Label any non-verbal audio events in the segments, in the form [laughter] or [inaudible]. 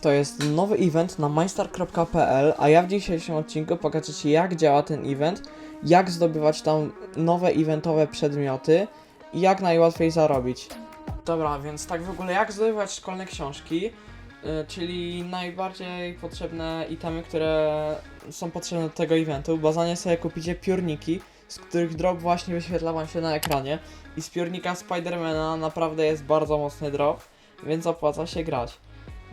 to jest nowy event na majstar.pl, a ja w dzisiejszym odcinku pokażę Ci jak działa ten event, jak zdobywać tam nowe eventowe przedmioty i jak najłatwiej zarobić. Dobra, więc tak w ogóle jak zdobywać szkolne książki, y, czyli najbardziej potrzebne itemy, które są potrzebne do tego eventu, bo za nie sobie kupicie piórniki, z których drop właśnie wyświetla Wam się na ekranie. I z piórnika Spidermana naprawdę jest bardzo mocny drop, więc opłaca się grać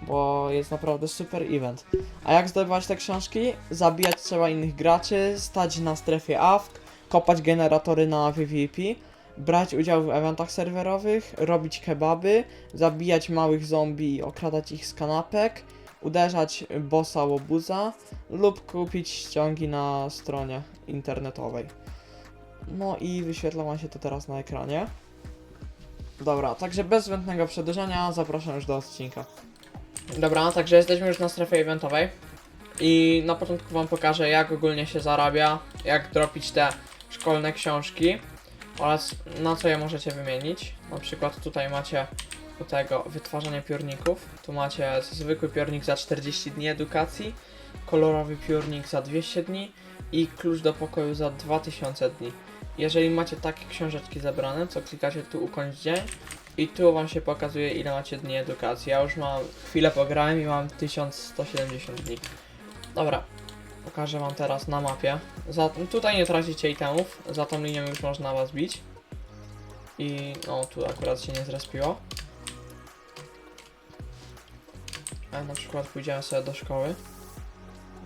bo jest naprawdę super event. A jak zdobywać te książki? Zabijać trzeba innych graczy, stać na strefie AFK, kopać generatory na PvP, brać udział w eventach serwerowych, robić kebaby, zabijać małych zombie i okradać ich z kanapek, uderzać bossa łobuza lub kupić ściągi na stronie internetowej. No i wyświetla wam się to teraz na ekranie. Dobra, także bez zbędnego przedłużenia zapraszam już do odcinka. Dobra, także jesteśmy już na strefie eventowej i na początku wam pokażę jak ogólnie się zarabia, jak dropić te szkolne książki oraz na co je możecie wymienić. Na przykład tutaj macie do tego wytwarzanie piórników. Tu macie zwykły piórnik za 40 dni edukacji, kolorowy piórnik za 200 dni i klucz do pokoju za 2000 dni. Jeżeli macie takie książeczki zebrane, to klikacie tu ukończ dzień i tu wam się pokazuje ile macie dni edukacji. Ja już mam chwilę pograłem i mam 1170 dni. Dobra, pokażę wam teraz na mapie. Za, tutaj nie tracicie itemów, za tą linią już można was bić. I no tu akurat się nie zrespiło. A na przykład pójdziemy sobie do szkoły.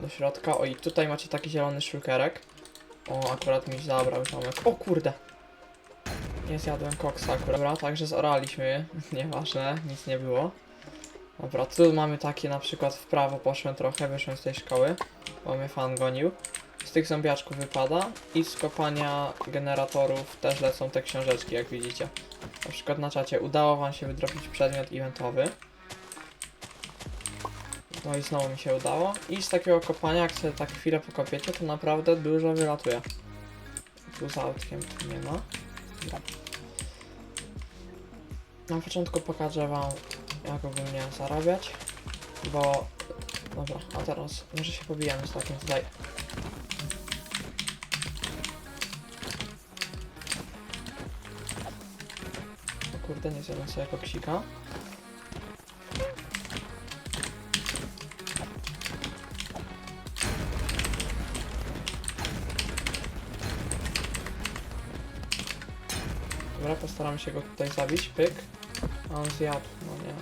Do środka. O i tutaj macie taki zielony szulkerek. O, akurat mi zabrał ziomek. O kurde! Nie zjadłem koksa akurat. Dobra, także zoraliśmy je. [laughs] Nieważne, nic nie było. Dobra, tu mamy takie na przykład w prawo poszłem trochę, wyszłem z tej szkoły, bo mnie fan gonił. Z tych zombiaczków wypada i z kopania generatorów też lecą te książeczki, jak widzicie. Na przykład na czacie udało wam się wydropić przedmiot eventowy. No i znowu mi się udało. I z takiego kopania, jak sobie tak chwilę pokopiecie, to naprawdę dużo wylatuje. Tu za autkiem nie ma. Na początku pokażę wam jak ogólnie zarabiać, bo dobra, a teraz może się pobijemy z takim tutaj. O kurde, nie zjadłem sobie koksika. Dobra, postaram się go tutaj zabić, pyk. A on zjadł, no nie.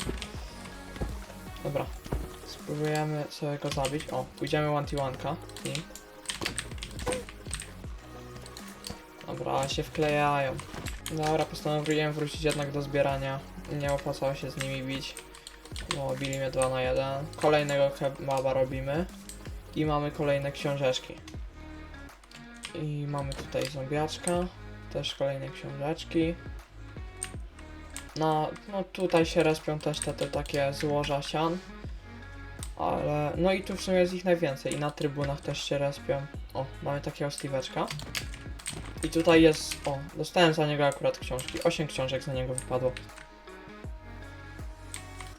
Dobra. Spróbujemy sobie go zabić. O, pójdziemy one t one. Dobra, się wklejają. Dobra, postanowiłem wrócić jednak do zbierania. Nie opłacało się z nimi bić. Bo bili mnie 2 na 1. Kolejnego kebaba robimy. I mamy kolejne książeczki. I mamy tutaj zombiaczka. Też kolejne książeczki. No, no tutaj się respią też te, te takie złoża sian. Ale, no i tu w sumie jest ich najwięcej i na trybunach też się respią. O, mamy takiego Steve'eczka. I tutaj jest, o, dostałem za niego akurat książki. 8 książek za niego wypadło.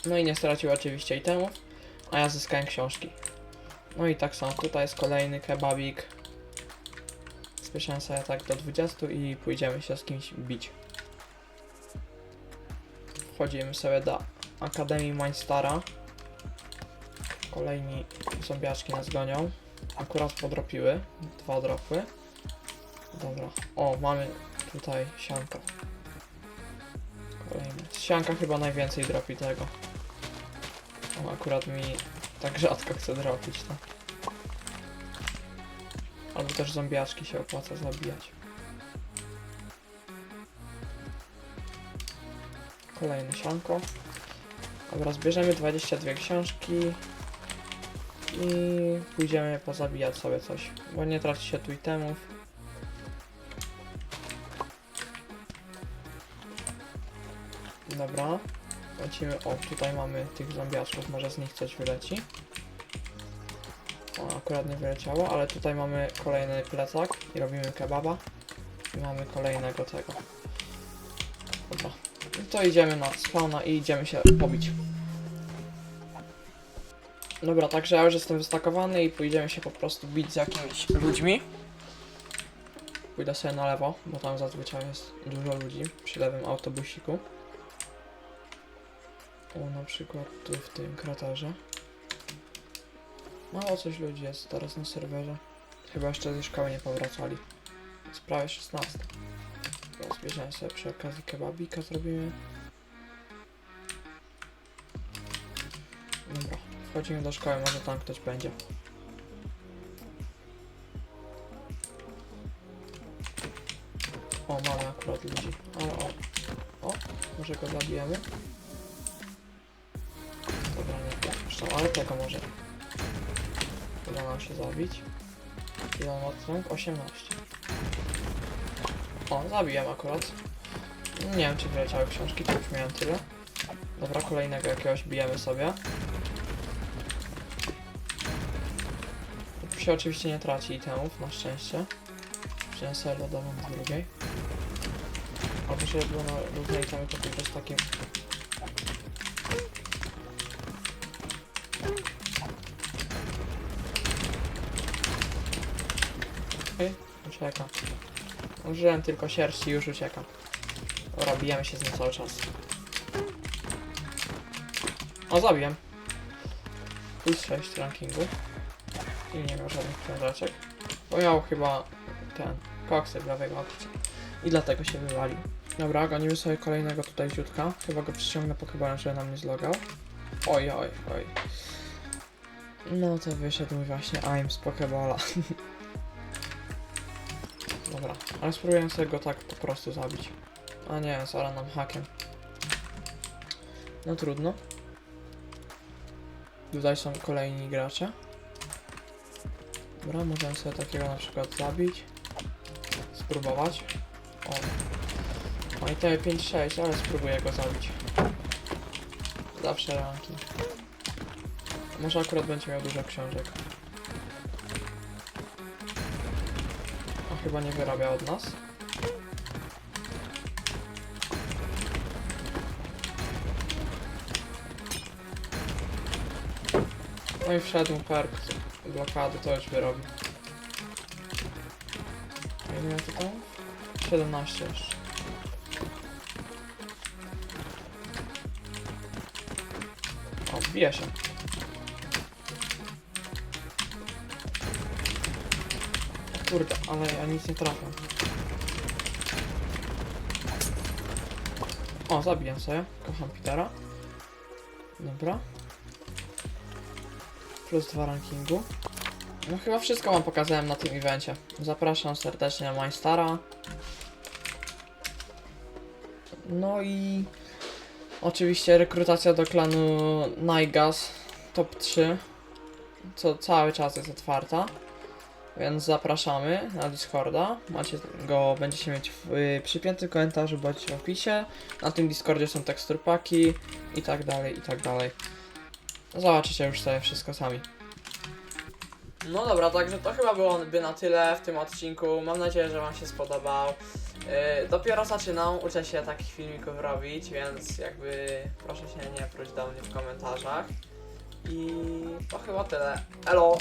No i nie stracił oczywiście itemów, a ja zyskałem książki. No i tak samo, tutaj jest kolejny kebabik. Spieszałem sobie tak do 20 i pójdziemy się z kimś bić. Wchodzimy sobie do Akademii Mindstara. Kolejni zombiaczki nas gonią. Akurat podropiły. Dwa dropy. Dobra. O, mamy tutaj sianka. Kolejny. Sianka chyba najwięcej dropi tego. O, akurat mi tak rzadko chce dropić to. Albo też zombiaczki się opłaca zabijać. Kolejne sianko. Dobra, zbierzemy 22 książki i pójdziemy pozabijać sobie coś, bo nie traci się tu itemów. Dobra, lecimy, o tutaj mamy tych zombiaczków, może z nich coś wyleci. O, akurat nie wyleciało, ale tutaj mamy kolejny plecak i robimy kebaba. I mamy kolejnego tego. Dobra, to idziemy na spawna i idziemy się pobić. Dobra, także ja już jestem wystakowany i pójdziemy się po prostu bić z jakimiś ludźmi. Pójdę sobie na lewo, bo tam zazwyczaj jest dużo ludzi przy lewym autobusiku. O, na przykład tu w tym kraterze. Mało coś ludzi jest teraz na serwerze. Chyba jeszcze ze szkoły nie powracali. Jest prawie 16. Teraz bierzemy sobie przy okazji kebabika zrobimy. Dobra, wchodzimy do szkoły, może tam ktoś będzie. O, mamy akurat ludzi. Ale o. O, może go zabijemy. Dobra, nie puszczam, ale tego może. Nam się zabić. Ile on ma trąg? 18. O, zabiłem akurat. Nie wiem, czy wyleciały książki, to już miałem tyle. Dobra, kolejnego jakiegoś bijemy sobie. Tu się oczywiście nie traci itemów, na szczęście. Wziąłem sobie lodową z drugiej. Albo żeby było na różne itemy, tylko z takim... Ej, ucieka. Użyłem tylko sierści już ucieka. Dobra, bijemy się z nim cały czas. O, zabiłem. Plus 6 rankingu. I nie miał żadnych książeczek. Bo miał chyba ten koksy lewej łapce. I dlatego się wywalił. Dobra, gonimy sobie kolejnego tutaj ziutka. Chyba go przyciągnę Pokeballem, żeby nam nie zlogał. Oj, oj, oj. No to wyszedł mi właśnie aim z Pokeballa. [laughs] Ale spróbuję sobie go tak po prostu zabić. A nie, zara nam hakiem. No trudno. Tutaj są kolejni gracze. Dobra, możemy sobie takiego na przykład zabić. Spróbować. O. No i te 5-6, ale spróbuję go zabić. Zawsze ranki. Może akurat będzie miał dużo książek. Chyba nie wyrabia od nas. No i wszedł perk blokady, to już wyrobi. Ile ja to tam? 17 jeszcze. O, się. Kurde, ale ja nic nie trafię. O, zabiję sobie. Kocham Petera. Dobra. Plus dwa rankingu. No chyba wszystko wam pokazałem na tym evencie. Zapraszam serdecznie na MyStara. No i oczywiście rekrutacja do klanu Naigas top 3, co cały czas jest otwarta. Więc zapraszamy na Discorda. Macie go, będziecie mieć w y, przypiętym komentarzu bądź w opisie. Na tym Discordzie są teksturpaki i tak dalej, i tak dalej. Zobaczycie już sobie wszystko sami. No dobra, także to chyba byłoby na tyle w tym odcinku. Mam nadzieję, że Wam się spodobał. Yy, dopiero zaczynam, uczę się takich filmików robić, więc jakby proszę się nie próć do mnie w komentarzach. I to chyba tyle. Elo!